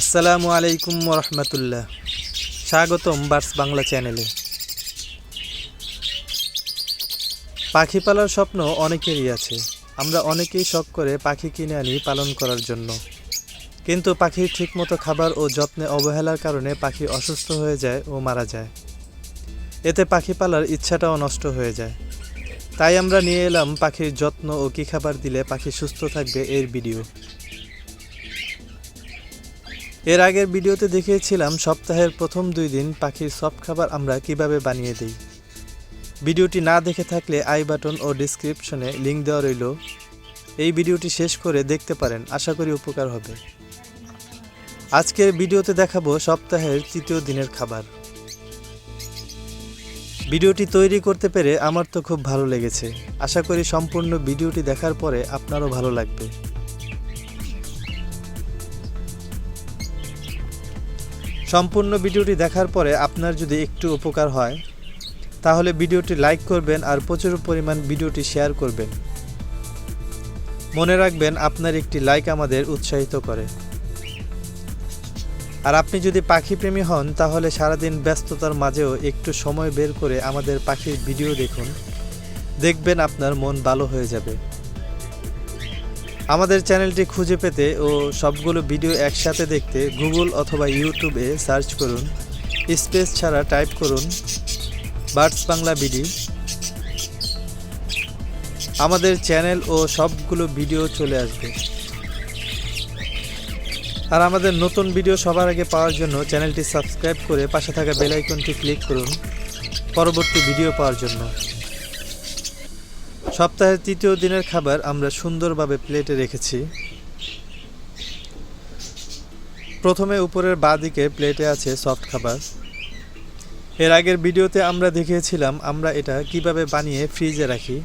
আসসালামু আলাইকুম রহমতুল্লাহ স্বাগতম বার্স বাংলা চ্যানেলে। পাখি পালার স্বপ্ন অনেকেরই আছে। আমরা অনেকেই শখ করে পাখি কিনে আনি পালন করার জন্য। কিন্তু পাখির ঠিকমতো খাবার ও যত্নে অবহেলার কারণে পাখি অসুস্থ হয়ে যায় ও মারা যায়। এতে পাখি পালার ইচ্ছাটাও নষ্ট হয়ে যায়। তাই আমরা নিয়ে এলাম পাখির যত্ন ও কী খাবার দিলে পাখি সুস্থ থাকবে এর ভিডিও। এর আগের ভিডিওতে দেখিয়েছিলাম সপ্তাহের প্রথম দুই দিন পাখির সব খাবার আমরা কীভাবে বানিয়ে দিই। ভিডিওটি না দেখে থাকলে আই বাটন ও ডিসক্রিপশনে লিঙ্ক দেওয়া রইল। এই ভিডিওটি শেষ করে দেখতে পারেন, আশা করি উপকার হবে। আজকের ভিডিওতে দেখাবো সপ্তাহের তৃতীয় দিনের খাবার। ভিডিওটি তৈরি করতে পেরে আমার তো খুব ভালো লেগেছে। আশা করি সম্পূর্ণ ভিডিওটি দেখার পরে আপনারও ভালো লাগবে। সম্পূর্ণ ভিডিওটি দেখার পরে আপনার যদি একটু উপকার হয়, তাহলে ভিডিওটি লাইক করবেন আর প্রচুর পরিমাণ ভিডিওটি শেয়ার করবেন। মনে রাখবেন, আপনার একটি লাইক আমাদের উৎসাহিত করে। আর আপনি যদি পাখি প্রেমী হন, তাহলে সারাদিন ব্যস্ততার মাঝেও একটু সময় বের করে আমাদের পাখির ভিডিও দেখুন। দেখবেন আপনার মন ভালো হয়ে যাবে। আমাদের চ্যানেলটি খুঁজে পেতে ও সবগুলো ভিডিও একসাথে দেখতে গুগল অথবা ইউটিউবে সার্চ করুন। স্পেস ছাড়া টাইপ করুন। Birds Bangla B D. আমাদের চ্যানেল ও সবগুলো ভিডিও চলে আসবে। আর আমাদের নতুন ভিডিও সবার আগে পাওয়ার জন্য চ্যানেলটি সাবস্ক্রাইব করে পাশে থাকা বেল আইকনটি ক্লিক করুন। পরবর্তী ভিডিও পাওয়ার জন্য। সপ্তাহের তৃতীয় দিনের খাবার আমরা সুন্দরভাবে প্লেটে রেখেছি। প্রথমে উপরের বাঁ দিকে প্লেটে আছে সফট খাবার। এর আগের ভিডিওতে আমরা দেখিয়েছিলাম আমরা এটা কীভাবে বানিয়ে ফ্রিজে রাখি।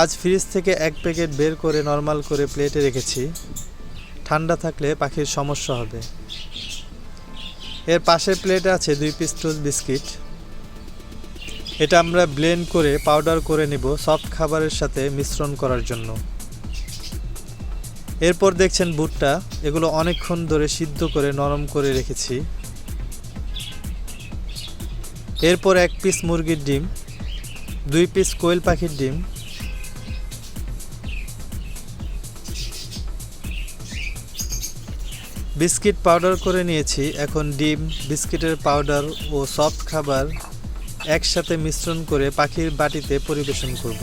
আজ ফ্রিজ থেকে এক প্যাকেট বের করে নর্মাল করে প্লেটে রেখেছি। ঠান্ডা থাকলে পাখির সমস্যা হবে। এর পাশের প্লেটে আছে দুই পিস টোস্ট বিস্কিট। এটা আমরা ব্লেন্ড করে, পাউডার করে নিব সফট খাবারের সাথে মিশ্রণ করার জন্য। এরপর দেখছেন বুটটা, এগুলো অনেকক্ষণ ধরে সিদ্ধ করে, নরম করে রেখেছি। এরপর এক পিস মুরগির ডিম, দুই পিস কোয়েল পাখির ডিম, বিস্কিট পাউডার করে নিয়েছি। এখন ডিম, বিস্কিটের পাউডার ও সফট খাবার একসাথে মিশ্রণ করে পাখির বাটিতে পরিবেশন করব।